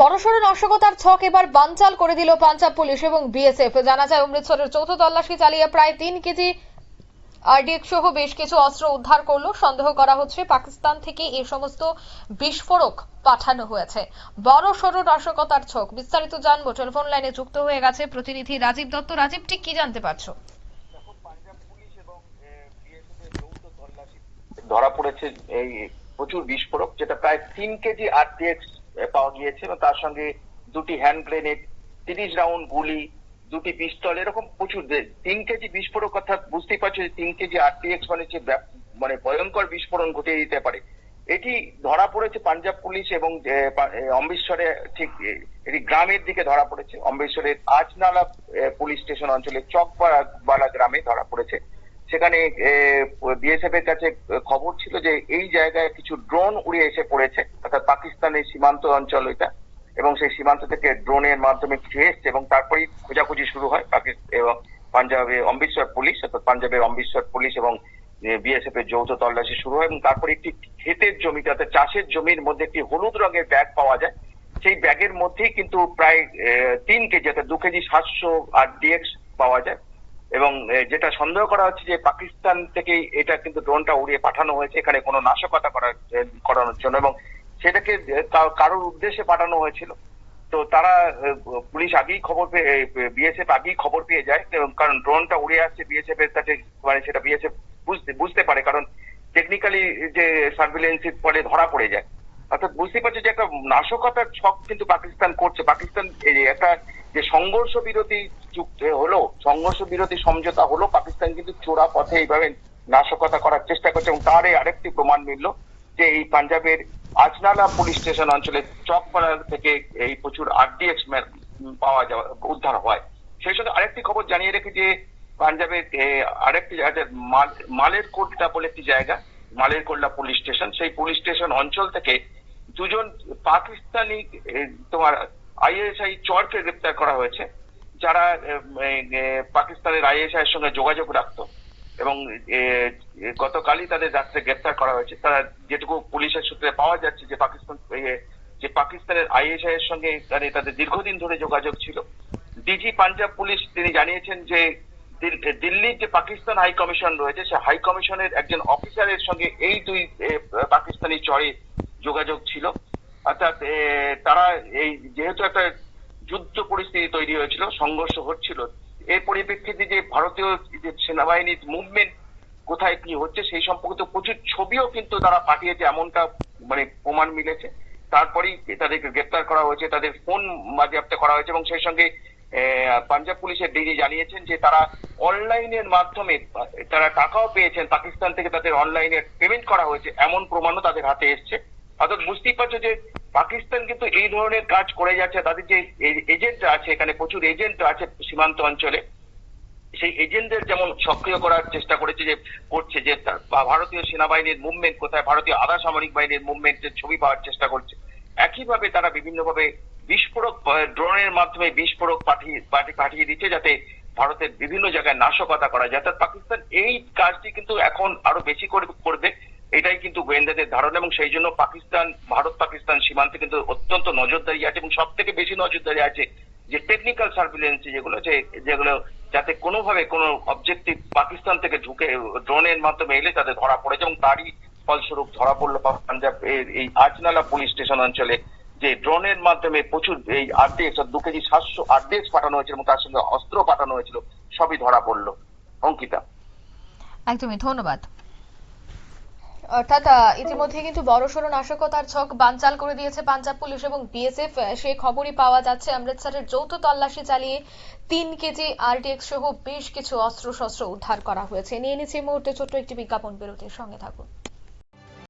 বড়সড় নাশকতার ছক এবার বানচাল করে দিল পাঞ্জাব পুলিশ এবং বিএসএফ। জানা যায়, অমৃতসরের চৌথ তল্লাশি চালিয়ে প্রায় তিন কেজি আরডিএক্স সহ বেশ কিছু অস্ত্র উদ্ধার করল। সন্দেহ করা হচ্ছে, পাকিস্তান থেকে এই সমস্ত বিস্ফোরক পাঠানো হয়েছে। বড় সড় নাশকতার ছক। বিস্তারিত জানব। টেলিফোন লাইনে যুক্ত হয়ে গেছে প্রতিনিধি রাজীব দত্ত। রাজীব, ঠিক কি জানতে পারছ? ধরা পড়েছে এই প্রচুর বিস্ফোরক, যেটা প্রায় তিন কেজি আরটিএক্স পাওয়া গিয়েছে এবং তার সঙ্গে দুটি হ্যান্ড গ্রেনেড তিরিশ রাউন্ড গুলি, দুটি পিস্তল এরকম প্রচুর। তিন কেজি বিস্ফোরক অর্থাৎ বুঝতেই পারছ যে তিন কেজি আরটিএক্স মানে যে মানে ভয়ঙ্কর বিস্ফোরণ ঘটিয়ে দিতে পারে। এটি ধরা পড়েছে পাঞ্জাব পুলিশ এবং অমৃতসরে ঠিক এটি গ্রামের দিকে ধরা পড়েছে। অমৃতসরের আজনালা পুলিশ স্টেশন অঞ্চলে চকবালা গ্রামে ধরা পড়েছে। সেখানে বিএসএফ এর কাছে খবর ছিল যে এই জায়গায় কিছু ড্রোন উড়ে এসে পড়েছে। অর্থাৎ পাকিস্তানের সীমান্ত অঞ্চল এটা। এবং সেই সীমান্ত থেকে ড্রোনের মাধ্যমে কিছু এসছে এবং তারপরেই খোঁজাখুঁজি শুরু হয় পাকিস্তান এবং পাঞ্জাবে অমৃতসর পুলিশ, অর্থাৎ পাঞ্জাবের অমৃতসর পুলিশ এবং বিএসএফ এর যৌথ তল্লাশি শুরু হয় এবং তারপরে একটি ক্ষেতের জমিতে, অর্থাৎ চাষের জমির মধ্যে একটি হলুদ রঙের ব্যাগ পাওয়া যায়। সেই ব্যাগের মধ্যেই কিন্তু প্রায় তিন কেজি, অর্থাৎ দু কেজি সাতশো আর ডিএক্স পাওয়া যায়। এবং যেটা সন্দেহ করা হচ্ছে যে পাকিস্তান থেকেই এটা কিন্তু ড্রোনটা উড়িয়ে পাঠানো হয়েছে। এখানে কোনো নাশকতা করার করানোর জন্য। এবং সেটাকে কারোর উদ্দেশ্যে পাঠানো হয়েছিল। তো তারা পুলিশ আগেই খবর পেয়ে বিএসএফ আগেই খবর পেয়ে যায়। কারণ ড্রোনটা উড়ে আসছে বিএসএফ এর কাছে মানে সেটা বিএসএফ বুঝতে বুঝতে পারে। কারণ টেকনিক্যালি যে সার্ভিলেন্সের ফলে ধরা পড়ে যায়। অর্থাৎ বুঝতে পারছে যে একটা নাশকতার ছক কিন্তু পাকিস্তান করছে। পাকিস্তান একটা যে সংঘর্ষ বিরতি চুক্তি হলো, সংঘর্ষ বিরতি সমঝোতা হলো, পাকিস্তান কিন্তু চোরা পথে এইভাবে নাশকতা করার চেষ্টা করছে। এবং তারই আরেকটি প্রমাণ মিলল যে এই পাঞ্জাবের আজনালা পুলিশ স্টেশন অঞ্চলে চকপাড়া থেকে এই প্রচুর আরডিএক্স পাওয়া যাওয়া, উদ্ধার হয়। সেই সঙ্গে আরেকটি খবর জানিয়ে রেখে যে পাঞ্জাবে আরেকটি জায়গা মালের কোটটা বলে একটি জায়গা মালের কোল্লা পুলিশ স্টেশন। সেই পুলিশ স্টেশন অঞ্চল থেকে দুজন পাকিস্তানি তোমার আইএসআই চরকে গ্রেপ্তার করা হয়েছে, যারা পাকিস্তানের আইএসআই এর সঙ্গে যোগাযোগ রাখতো। এবং গতকালই তাদের রাত্রে গ্রেপ্তার করা হয়েছে। তারা যেটুকু পুলিশের সূত্রে পাওয়া যাচ্ছে যে পাকিস্তান যে পাকিস্তানের আইএসআই এর সঙ্গে মানে তাদের দীর্ঘদিন ধরে যোগাযোগ ছিল। ডিজি পাঞ্জাব পুলিশ তিনি জানিয়েছেন যে, দিল- দিল্লির যে পাকিস্তান হাই কমিশন রয়েছে, সে হাই কমিশনের একজন অফিসারের সঙ্গে এই দুই পাকিস্তানি চরে যোগাযোগ ছিল। অর্থাৎ তারা এই যেহেতু একটা যুদ্ধ পরিস্থিতি তৈরি হয়েছিল, সংঘর্ষ হচ্ছিল এর পরিপ্রেক্ষিতে যে ভারতীয় সেনাবাহিনীর মুভমেন্ট কোথায় কি হচ্ছে, সেই সম্পর্কিত প্রচুর ছবিও কিন্তু তারা পাঠিয়েছে, এমনটা মানে প্রমাণ মিলেছে। তারপরেই তাদেরকে গ্রেপ্তার করা হয়েছে, তাদের ফোন বাজেয়াপ্ত করা হয়েছে এবং সেই সঙ্গে পাঞ্জাব পুলিশের ডিজি জানিয়েছেন যে তারা অনলাইনের মাধ্যমে, তারা টাকাও পেয়েছেন, পাকিস্তান থেকে তাদের অনলাইনে পেমেন্ট করা হয়েছে, এমন প্রমাণও তাদের হাতে এসছে। অর্থাৎ বুঝতেই পারছ যে পাকিস্তান কিন্তু এই ধরনের কাজ করে যাচ্ছে, তাদের যে এজেন্ট আছে, এখানে প্রচুর এজেন্ট আছে সীমান্ত অঞ্চলে। সেই এজেন্টদের যেমন সক্রিয় করার চেষ্টা করেছে যে, করছে যে ভারতীয় সেনাবাহিনীর মুভমেন্ট কোথায়, ভারতীয় আধা সামরিক বাহিনীর মুভমেন্টের ছবি পাওয়ার চেষ্টা করছে। একইভাবে তারা বিভিন্নভাবে বিস্ফোরক ড্রোনের মাধ্যমে বিস্ফোরক পাঠিয়ে পাঠি- পাঠিয়ে দিচ্ছে যাতে ভারতের বিভিন্ন জায়গায় নাশকতা করা যায়। অর্থাৎ পাকিস্তান এই কাজটি কিন্তু এখন আরও বেশি করে করবে। গোয়েন্দাদের ধারণা এবং সেই জন্য পাকিস্তান, ভারত, পাকিস্তান সীমান্তে কিন্তু অত্যন্ত নজরদারি আছে এবং সব থেকে বেশি নজরদারি আছে যে টেকনিক্যাল সার্ভিলেন্স যেগুলো যে যেগুলো যাতে কোনোভাবে কোনো অবজেক্টিভ পাকিস্তান থেকে ঢুকে ড্রোনের মাধ্যমে এলে তাদের ধরা পড়েছে এবং তারই ফলস্বরূপ ধরা পড়ল পাঞ্জাব এই আজনালা পুলিশ স্টেশন অঞ্চলে যে ড্রোনের মাধ্যমে প্রচুর এই আরডিএক্স দু কেজি সাতশো আরডিএক্স পাঠানো হয়েছিল এবং তার সঙ্গে অস্ত্র পাঠানো হয়েছিল, সবই ধরা পড়ল। অঙ্কিতা। একদমই, ধন্যবাদ। অর্থাৎ ইতিমধ্যে কিন্তু বড়সড় নাশকতার ছক বানচাল করে দিয়েছে পাঞ্জাব পুলিশ এবং বিএসএফ। সে খবরই পাওয়া যাচ্ছে, অমৃতসরের যৌথ তল্লাশি চালিয়ে তিন কেজি আরডিএক্স সহ বেশ কিছু অস্ত্র শস্ত্র উদ্ধার করা হয়েছে। নিয়ে নিচ্ছে মুহূর্তে ছোট্ট একটি বিজ্ঞাপন বিরতির সঙ্গে থাকুন।